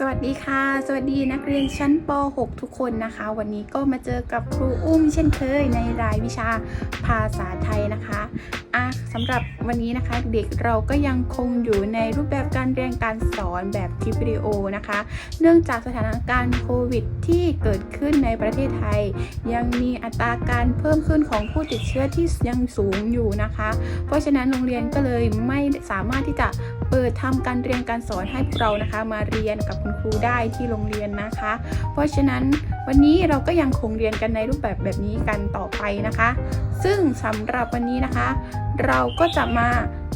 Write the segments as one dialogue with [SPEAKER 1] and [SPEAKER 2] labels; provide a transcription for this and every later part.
[SPEAKER 1] สวัสดีค่ะ สวัสดีนักเรียนชั้นป .6 ทุกคนนะคะ วันนี้ก็มาเจอกับครูอุ้มเช่นเคยในรายวิชาภาษาไทยนะคะอะสำหรับวันนี้นะคะเด็กเราก็ยังคงอยู่ในรูปแบบการเรียนการสอนแบบคลิปวิดีโอนะคะ เนื่องจากสถานการณ์โควิดที่เกิดขึ้นในประเทศไทย ยังมีอัตราการเพิ่มขึ้นของผู้ติดเชื้อที่ยังสูงอยู่นะคะ เพราะฉะนั้นโรงเรียนก็เลยไม่สามารถที่จะ เปิดทำการเรียนการสอนให้พวกเรานะคะ มาเรียนกับคุณครูได้ที่โรงเรียนนะคะ เพราะฉะนั้นวันนี้เราก็ยังคงเรียนกันในรูปแบบแบบนี้กันต่อไปนะคะ ซึ่งสำหรับวันนี้นะคะ เราก็จะมา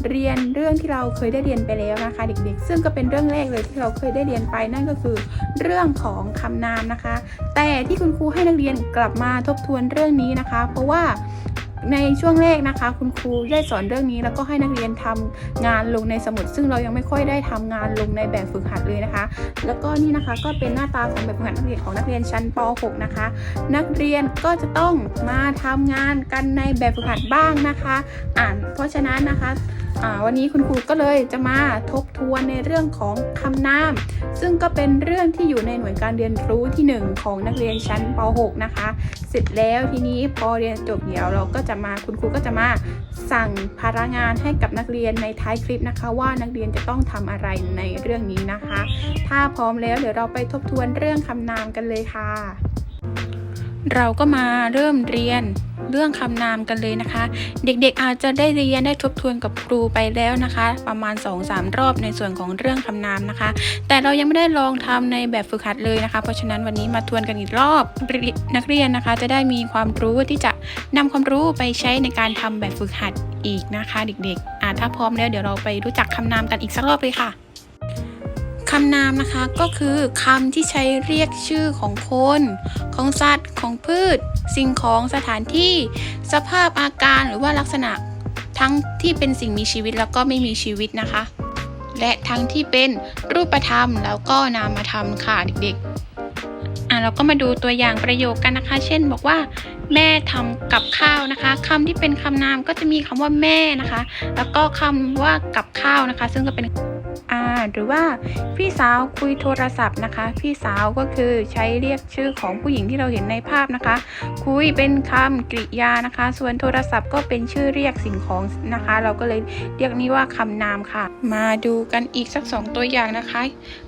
[SPEAKER 1] เรียนเรื่องที่เราเคยได้เรียนไปแล้วนะคะ เด็กๆ ซึ่งก็เป็นเรื่องแรกเลยที่เราเคยได้เรียนไปนั่นก็คือ เรื่องของคำนามนะคะ แต่ที่คุณครูให้นักเรียนกลับมาทบทวนเรื่องนี้นะคะ เพราะว่า ในช่วงแรกนะคะ คุณครูได้สอนเรื่องนี้แล้วก็ให้นักเรียนทำงานลงในสมุด ซึ่งเรายังไม่ค่อยได้ทำงานลงในแบบฝึกหัดเลยนะคะ แล้วก็นี่นะคะก็เป็นหน้าตาของแบบฝึกหัดนักเรียนของนักเรียนชั้นป .6 นะคะ นักเรียนก็จะต้องมาทำงานกันในแบบฝึกหัดบ้างนะคะ อ่านเพราะฉะนั้นนะคะ วันนี้คุณครูก็เลยจะมาทบทวนในเรื่องของคำนาม ซึ่งก็เป็นเรื่องที่อยู่ในหน่วยการเรียนรู้ที่ 1 ของนักเรียนชั้นป .6 นะคะ เสร็จแล้วทีนี้พอเรียนจบเดี๋ยวเราก็จะมาคุณครูก็จะมาสั่งภาระงานให้กับนักเรียนในท้ายคลิปนะคะ ว่านักเรียนจะต้องทำอะไรในเรื่องนี้นะคะ ถ้าพร้อมแล้วเดี๋ยวเราไปทบทวนเรื่องคำนามกันเลยค่ะ เราก็มาเริ่มเรียน เรื่องคำนามกันเลยนะคะ เด็กๆอาจจะได้เรียนได้ทบทวนกับครูไปแล้วนะคะ ประมาณ 2-3 รอบในส่วนของเรื่องคำนามนะคะ แต่เรายังไม่ได้ลองทำในแบบฝึกหัดเลยนะคะ เพราะฉะนั้นวันนี้มาทวนกันอีกรอบนักเรียนนะคะ จะได้มีความรู้ที่จะนำความรู้ไปใช้ในการทำแบบฝึกหัดอีกนะคะ เด็กๆอ่าถ้าพร้อมแล้วเดี๋ยวเราไปรู้จักคำนามกันอีกสักรอบเลยค่ะ คำนามนะคะก็คือคำที่ใช้เรียกชื่อของคน ของสัตว์ ของพืช สิ่งของสถานที่ สภาพอาการหรือว่าลักษณะ ทั้งที่เป็นสิ่งมีชีวิตแล้วก็ไม่มีชีวิตนะคะ และทั้งที่เป็นรูปธรรมแล้วก็นามธรรมค่ะเด็กๆอะเราก็มาดูตัวอย่างประโยคกันนะคะ เช่น บอกว่า แม่ทำกับข้าวนะคะคำที่เป็นคำนามก็จะมีคำว่าแม่นะคะ แล้วก็คำว่ากับข้าวนะคะ ซึ่งก็เป็น อาหรือว่าพี่สาวคุยโทรศัพท์นะคะ พี่สาวก็คือใช้เรียกชื่อของผู้หญิงที่เราเห็นในภาพนะคะ คุยเป็นคำกริยานะคะ ส่วนโทรศัพท์ก็เป็นชื่อเรียกสิ่งของนะคะ เราก็เลยเรียกนี้ว่าคำนามค่ะ มาดูกันอีกสักสองตัวอย่างนะคะ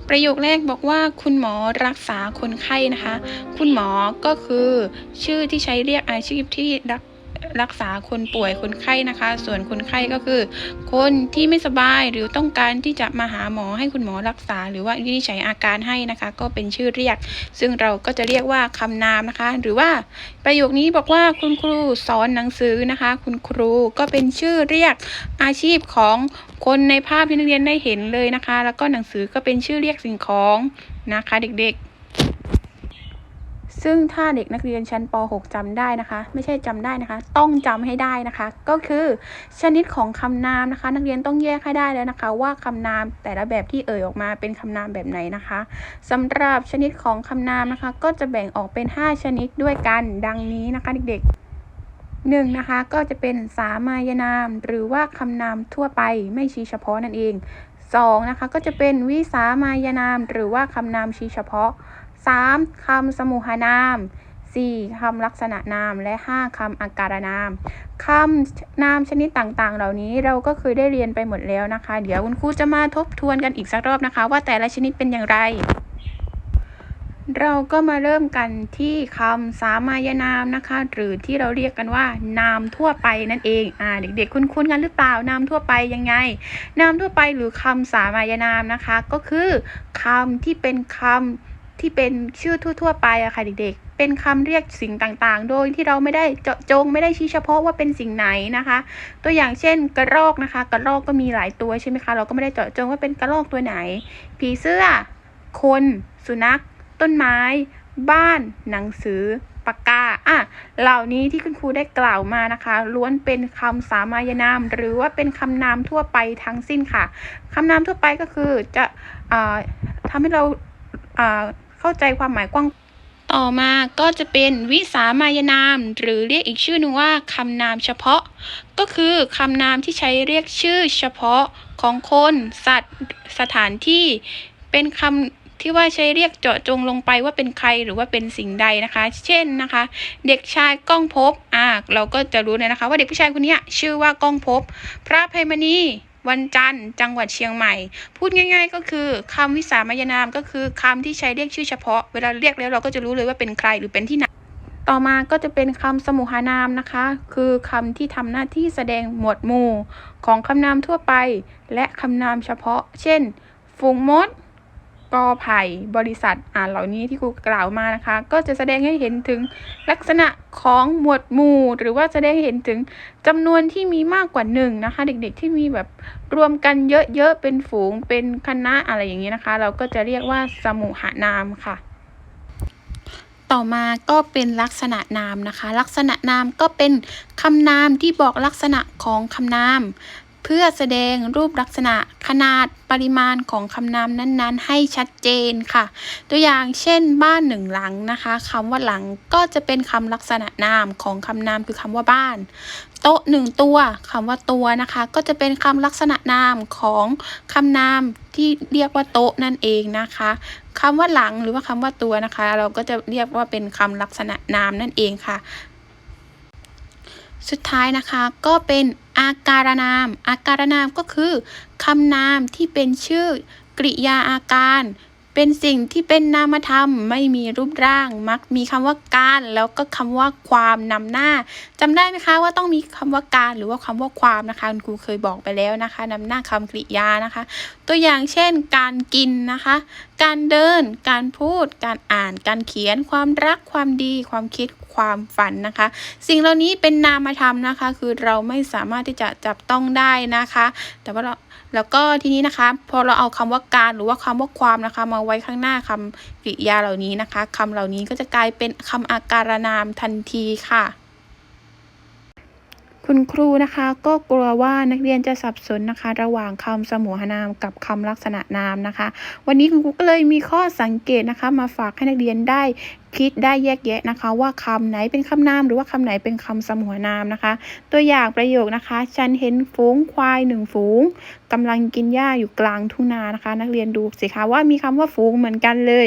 [SPEAKER 1] ประโยคแรกบอกว่าคุณหมอรักษาคนไข้นะคะ คุณหมอก็คือชื่อที่ใช้เรียกอาชีพที่รัก รักษาคนป่วยคนไข้นะคะ ส่วนคนไข้ก็คือ คนที่ไม่สบายหรือต้องการที่จะมาหาหมอให้คุณหมอรักษา หรือว่าวินิจฉัยอาการให้นะคะ ก็เป็นชื่อเรียก ซึ่งเราก็จะเรียกว่าคำนามนะคะ หรือว่าประโยคนี้บอกว่าคุณครูสอนหนังสือนะคะ คุณครูก็เป็นชื่อเรียกอาชีพของคนในภาพที่นักเรียนได้เห็นเลยนะคะ แล้วก็หนังสือก็เป็นชื่อเรียกสิ่งของนะคะ เด็กๆ ซึ่งถ้าเด็กนักเรียนชั้นป .6 จำได้นะคะ ไม่ใช่จำได้นะคะ ต้องจำให้ได้นะคะ ก็คือชนิดของคำนามนะคะ นักเรียนต้องแยกให้ได้แล้วนะคะ ว่าคำนามแต่ละแบบที่เอ่ยออกมาเป็นคำนามแบบไหนนะคะสำหรับชนิดของคำนามนะคะ ก็จะแบ่งออกเป็น 5 ชนิดด้วยกันดังนี้นะคะเด็กๆหนึ่งนะคะก็จะเป็นสามัญนาม หรือว่าคำนามทั่วไปไม่ชี้เฉพาะนั่นเองสองนะคะก็จะเป็นวิสามัญนาม หรือว่าคำนามชี้เฉพาะ 3. คำสมุหนาม 4. คำลักษณะนาม และ 5. คำอาการนามคำนามชนิดต่างๆ เหล่านี้เราก็เคยได้เรียนไปหมดแล้วนะคะ เดี๋ยวคุณครูจะมาทบทวนกันอีกสักรอบนะคะ ว่าแต่ละชนิดเป็นอย่างไร เราก็มาเริ่มกันที่คำสามัญนามนะคะ หรือที่เราเรียกกันว่า นามทั่วไปนั่นเองอ่าเด็กๆคุ้นๆกันหรือเปล่านามทั่วไปยังไง นามทั่วไปหรือคำสามัญนามนะคะ ก็คือคำที่เป็นคำ ที่เป็นชื่อทั่ว ๆ ไปอะค่ะเด็กๆ เป็นคำเรียกสิ่งต่างๆ โดยที่เราไม่ได้เจาะจงไม่ได้ชี้เฉพาะว่าเป็นสิ่งไหนนะคะ ตัวอย่างเช่นกระรอกนะคะ กระรอกก็มีหลายตัวใช่ไหมคะ เราก็ไม่ได้เจาะจงว่าเป็นกระรอกตัวไหน ผีเสื้อ คน สุนัข ต้นไม้ บ้าน หนังสือปากกาอะเหล่านี้ที่คุณครูได้กล่าวมานะคะ ล้วนเป็นคำสามัญนาม หรือว่าเป็นคำนามทั่วไปทั้งสิ้นค่ะคำนามทั่วไปก็คือจะอ่าทำให้เรา เข้าใจความหมายกว้าง ต่อมาก็จะเป็นวิสามัญนาม หรือเรียกอีกชื่อหนึ่งว่าคำนามเฉพาะ ก็คือคำนามที่ใช้เรียกชื่อเฉพาะของคน สัตว์ สถานที่ เป็นคำที่ว่าใช้เรียกเจาะจงลงไปว่าเป็นใครหรือว่าเป็นสิ่งใดนะคะ เช่นนะคะ เด็กชายก้องภพอ่าเราก็จะรู้เลยนะคะ ว่าเด็กผู้ชายคนนี้ชื่อว่าก้องภพพระภัยมณี วันจันทร์ จังหวัดเชียงใหม่ พูดง่ายๆ ก็คือคำวิสามัญนามก็คือคำที่ใช้เรียกชื่อเฉพาะ เวลาเรียกแล้วเราก็จะรู้เลยว่าเป็นใครหรือเป็นที่ไหนต่อมาก็จะเป็นคำสมุหานามนะคะ คือคำที่ทำหน้าที่แสดงหมวดหมู่ของคำนามทั่วไป และคำนามเฉพาะ เช่น ฝูงมด กอไผ่บริษัทอ่านเหล่านี้ที่ครูกล่าวมานะคะ ก็จะแสดงให้เห็นถึงลักษณะของหมวดหมู่ หรือว่าแสดงให้เห็นถึงจำนวนที่มีมากกว่าหนึ่งนะคะ เด็กๆที่มีแบบรวมกันเยอะๆเป็นฝูงเป็นคณะอะไรอย่างนี้นะคะ เราก็จะเรียกว่าสมุหานามค่ะต่อมาก็เป็นลักษณะนามนะคะ ลักษณะนามก็เป็นคำนามที่บอกลักษณะของคำนาม เพื่อแสดงรูปลักษณะขนาดปริมาณของคำนามนั้นๆ ให้ชัดเจนค่ะ ตัวอย่างเช่น บ้านหนึ่งหลังนะคะคำว่าหลังก็จะเป็นคำลักษณะนามของคำนามคือคำว่าบ้าน โต๊ะหนึ่งตัวคำว่าตัวนะคะ ก็จะเป็นคำลักษณะนามของคำนามที่เรียกว่าโต๊ะนั่นเองนะคะคำว่าหลังหรือว่าคำว่าตัวนะคะ เราก็จะเรียกว่าเป็นคำลักษณะนามนั่นเองค่ะ สุดท้ายนะคะก็เป็น อาการนาม อาการนามก็คือคำนามที่เป็นชื่อกริยาอาการ เป็นสิ่งที่เป็นนามธรรม ไม่มีรูปร่าง มักมีคำว่าการแล้วก็คำว่าความนำหน้าจำได้ไหมคะว่าต้องมีคำว่าการหรือว่าคำว่าความนะคะคุณครูเคยบอกไปแล้วนะคะนำหน้าคำกริยานะคะตัวอย่างเช่น การกินนะคะ การเดิน การพูด การอ่าน การเขียน ความรัก ความดี ความคิด ความฝันนะคะ สิ่งเหล่านี้เป็นนามธรรมนะคะ คือเราไม่สามารถที่จะจับต้องได้นะคะ แต่ว่าเราแล้วก็ทีนี้นะคะ พอเราเอาคำว่าการหรือว่าคำว่าความนะคะ มาไว้ข้างหน้าคำกริยาเหล่านี้นะคะคำเหล่านี้ก็จะกลายเป็นคำอาการนามทันทีค่ะ คุณครูนะคะก็กลัวว่านักเรียนจะสับสนนะคะ ระหว่างคำสมุหนามกับคำลักษณะนามนะคะ วันนี้คุณครูก็เลยมีข้อสังเกตนะคะ มาฝากให้นักเรียนได้ คิดได้แยกแยะนะคะ ว่าคำไหนเป็นคำนามหรือว่าคำไหนเป็นคำสมุหนามนะคะ ตัวอย่างประโยคนะคะ ฉันเห็นฝูงควายหนึ่งฝูงกำลังกินหญ้าอยู่กลางทุ่งนานะคะ นักเรียนดูสิคะว่ามีคำว่าฝูงเหมือนกันเลย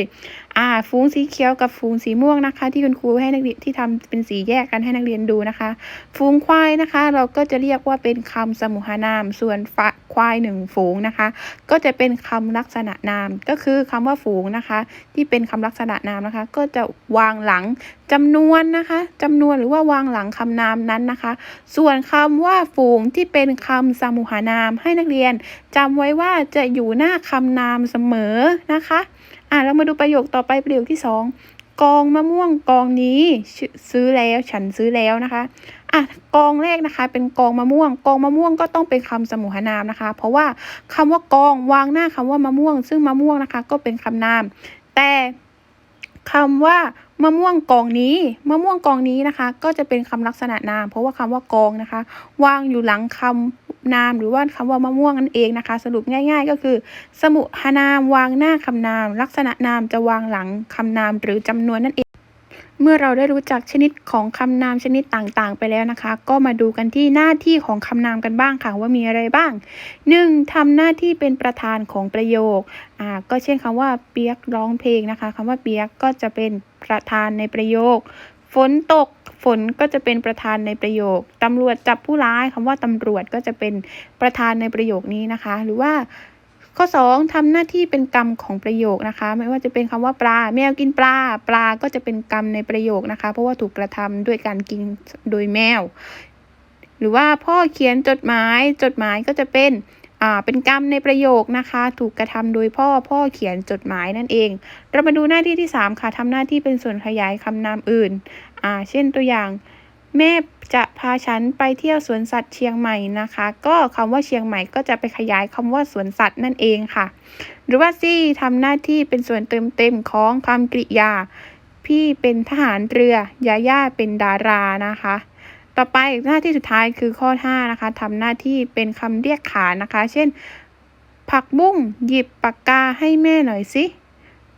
[SPEAKER 1] อ่าฝูงสีเขียวกับฝูงสีม่วงนะคะ ที่คุณครูให้นักเรียนที่ทำเป็นสีแยกกันให้นักเรียนดูนะคะ ฝูงควายนะคะ เราก็จะเรียกว่าเป็นคำสมุหานาม ส่วนฝะควายหนึ่งฝูงนะคะ ก็จะเป็นคำลักษณะนาม ก็คือคำว่าฝูงนะคะ ที่เป็นคำลักษณะนามนะคะ ก็จะวางหลังจำนวนนะคะจำนวนหรือว่าวางหลังคำนามนั้นนะคะ ส่วนคำว่าฝูงที่เป็นคำสมุหานามให้นักเรียนจำไว้ว่าจะอยู่หน้าคำนามเสมอนะคะอะเรามาดูประโยคต่อไปประโยคที่สองกองมะม่วงกองนี้ซื้อแล้วฉันซื้อแล้วนะคะอะกองแรกนะคะ เป็นกองมะม่วง กองมะม่วงก็ต้องเป็นคำสมุหนามนะคะ เพราะว่าคำว่ากองวางหน้าคำว่ามะม่วง ซึ่งมะม่วงนะคะ ก็เป็นคำนาม แต่ คำว่ามะม่วงกองนี้มะม่วงกองนี้นะคะ ก็จะเป็นคำลักษณะนาม เพราะว่าคำว่ากองนะคะวางอยู่หลังคำนามหรือว่าคำว่ามะม่วงนั่นเองนะคะ สรุปง่าย ๆ ก็คือ สมุหนามวางหน้าคำนาม ลักษณะนามจะวางหลังคำนามหรือจำนวนนั่นเอง เมื่อเราได้รู้จักชนิดของคำนามชนิดต่างๆ ไปแล้วนะคะ ก็มาดูกันที่หน้าที่ของคำนามกันบ้างค่ะว่ามีอะไรบ้าง 1. ทำหน้าที่เป็นประธานของประโยคอ่าก็เช่นคำว่าเปียกร้องเพลงนะคะคำว่าเปียกก็จะเป็นประธานในประโยค ฝนตก ฝนก็จะเป็นประธานในประโยคตำรวจจับผู้ร้ายคำว่าตำรวจก็จะเป็นประธานในประโยคนี้นะคะ หรือว่า ข้อ 2ทำหน้าที่เป็นกรรมของประโยคนะคะ ไม่ว่าจะเป็นคำว่าปลาแมวกินปลาปลาก็จะเป็นกรรมในประโยคนะคะ เพราะว่าถูกกระทำด้วยการกินโดยแมว หรือว่าพ่อเขียนจดหมายจดหมายก็จะเป็นอ่าเป็นกรรมในประโยคนะคะ ถูกกระทำโดยพ่อพ่อเขียนจดหมายนั่นเอง เรามาดูหน้าที่ที่สามค่ะทำหน้าที่เป็นส่วนขยายคำนามอื่นอ่าเช่นตัวอย่าง แม่จะพาฉันไปเที่ยวสวนสัตว์เชียงใหม่นะคะ ก็คำว่าเชียงใหม่ก็จะไปขยายคำว่าสวนสัตว์นั่นเองค่ะ หรือว่าซี่ทำหน้าที่เป็นส่วนเติมเต็มของคำกริยา พี่เป็นทหารเรือยาย่าเป็นดารานะคะ ต่อไปหน้าที่สุดท้ายคือข้อ 5 นะคะทำหน้าที่เป็นคำเรียกขานนะคะ เช่น ผักบุ้งหยิบปากกาให้แม่หน่อยสิ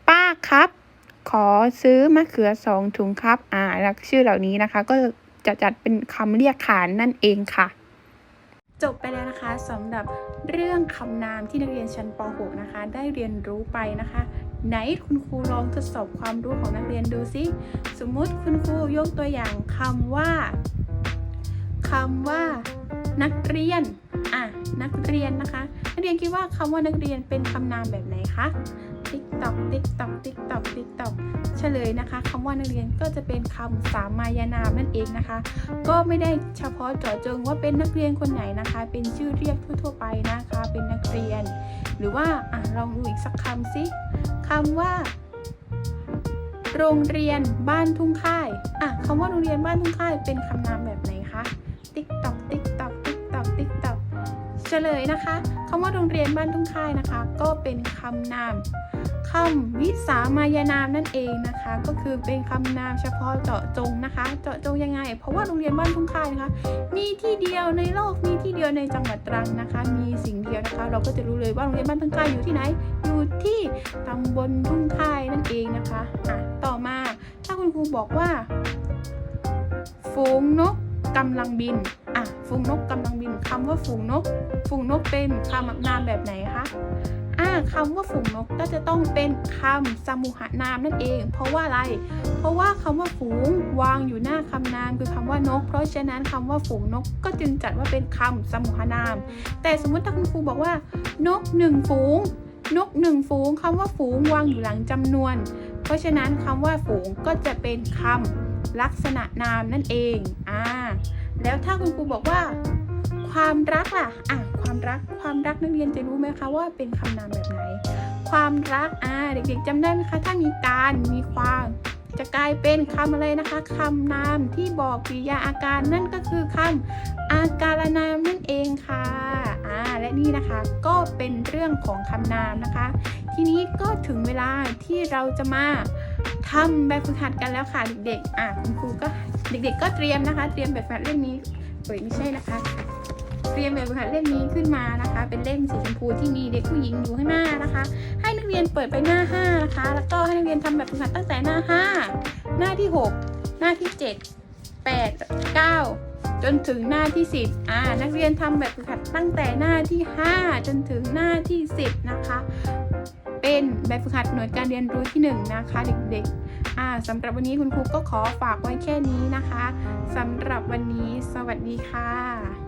[SPEAKER 1] ป้าครับ ขอซื้อมะเขือสองถุงครับ อ่าแล้วชื่อเหล่านี้นะคะ ก็ จะจัดเป็นคำเรียกขานนั่นเองค่ะ จบไปแล้วนะคะสำหรับเรื่องคำนามที่นักเรียนชั้นป .6 นะคะ ได้เรียนรู้ไปนะคะ ไหนคุณครูลองทดสอบความรู้ของนักเรียนดูสิสมมุติคุณครูยกตัวอย่างคำว่าคำว่า นักเรียนอะนักเรียนนะคะ นักเรียนคิดว่าคำว่านักเรียนเป็นคำนามแบบไหนคะ ติ๊กตอกติ๊กตอกติ๊กตอกติ๊กตอกเฉลยนะคะคำว่านักเรียนก็จะเป็นคำสามัญนามนั่นเองนะคะ ก็ไม่ได้เฉพาะเจาะจงว่าเป็นนักเรียนคนไหนนะคะ เป็นชื่อเรียกทั่วๆไปนะคะ เป็นนักเรียน หรือว่าอะลองดูอีกสักคำสิคำว่าโรงเรียนบ้านทุ่งค่าย อะคำว่าโรงเรียนบ้านทุ่งค่ายเป็นคำนามแบบไหนคะ ติ๊กตอกติ๊กตอกติ๊กตอกติ๊กตอกเฉลยนะคะคำว่าโรงเรียนบ้านทุ่งค่ายนะคะ ก็เป็นคำนาม คำวิสามัญนามนั่นเองนะคะ ก็คือเป็นคำนามเฉพาะเจาะจงนะคะ เจาะจงยังไง เพราะว่าโรงเรียนบ้านทุ่งค่ายนะคะ มีที่เดียวในโลกมีที่เดียวในจังหวัดตรังนะคะ มีสิ่งเดียวนะคะ เราก็จะรู้เลยว่าโรงเรียนบ้านทุ่งค่ายอยู่ที่ไหน อยู่ที่ตำบลทุ่งค่ายนั่นเองนะคะอะต่อมาถ้าคุณครูบอกว่า ฝูงนกกำลังบินอะฝูงนกกำลังบินคำว่าฝูงนก ฝูงนกเป็นคำนามแบบไหนคะ คำว่าฝูงนกก็จะต้องเป็นคำสมุหนามนั่นเอง เพราะว่าอะไร เพราะว่าคำว่าฝูงวางอยู่หน้าคำนามคือคำว่านก เพราะฉะนั้นคำว่าฝูงนกก็จึงจัดว่าเป็นคำสมุหนาม แต่สมมติถ้าคุณครูบอกว่า นกหนึ่งฝูง นกหนึ่งฝูงคำว่าฝูงวางอยู่หลังจำนวน เพราะฉะนั้นคำว่าฝูงก็จะเป็นคำลักษณะนามนั่นเอง อ่า แล้วถ้าคุณครูบอกว่า ความรักล่ะอะความรักความรักนักเรียนจะรู้ไหมคะว่าเป็นคำนามแบบไหน ความรักอ่าเด็กๆจำได้ไหมคะ ถ้ามีการมีความจะกลายเป็นคำอะไรนะคะคำนามที่บอกกริยาอาการนั่นก็คือคำอาการนามนั่นเองค่ะอ่าและนี่นะคะก็เป็นเรื่องของคำนามนะคะ ทีนี้ก็ถึงเวลาที่เราจะมาทำแบบฝึกหัดกันแล้วค่ะเด็กๆอะคุณครูก็เด็กๆ ก็เตรียมนะคะ เตรียมแบบฝึกหัดเล่มนี้เอ้ยไม่ใช่นะคะ เตรียมแบบฝึกหัดเล่มนี้ขึ้นมานะคะ เป็นเล่มสีชมพูที่มีเด็กผู้หญิงอยู่ข้างหน้านะคะ ให้นักเรียนเปิดไปหน้า 5 นะคะ แล้วก็ให้นักเรียนทำแบบฝึกหัดตั้งแต่หน้า 5 หน้าที่ 6 หน้าที่ 7 8 9 จนถึงหน้าที่ 10อ่านักเรียนทำแบบฝึกหัดตั้งแต่หน้าที่ 5 จนถึงหน้าที่ 10 นะคะ เป็นแบบฝึกหัดหน่วยการเรียนรู้ที่ 1 นะคะเด็กๆอ่าสำหรับวันนี้คุณครูก็ขอฝากไว้แค่นี้นะคะสำหรับวันนี้ สวัสดีค่ะ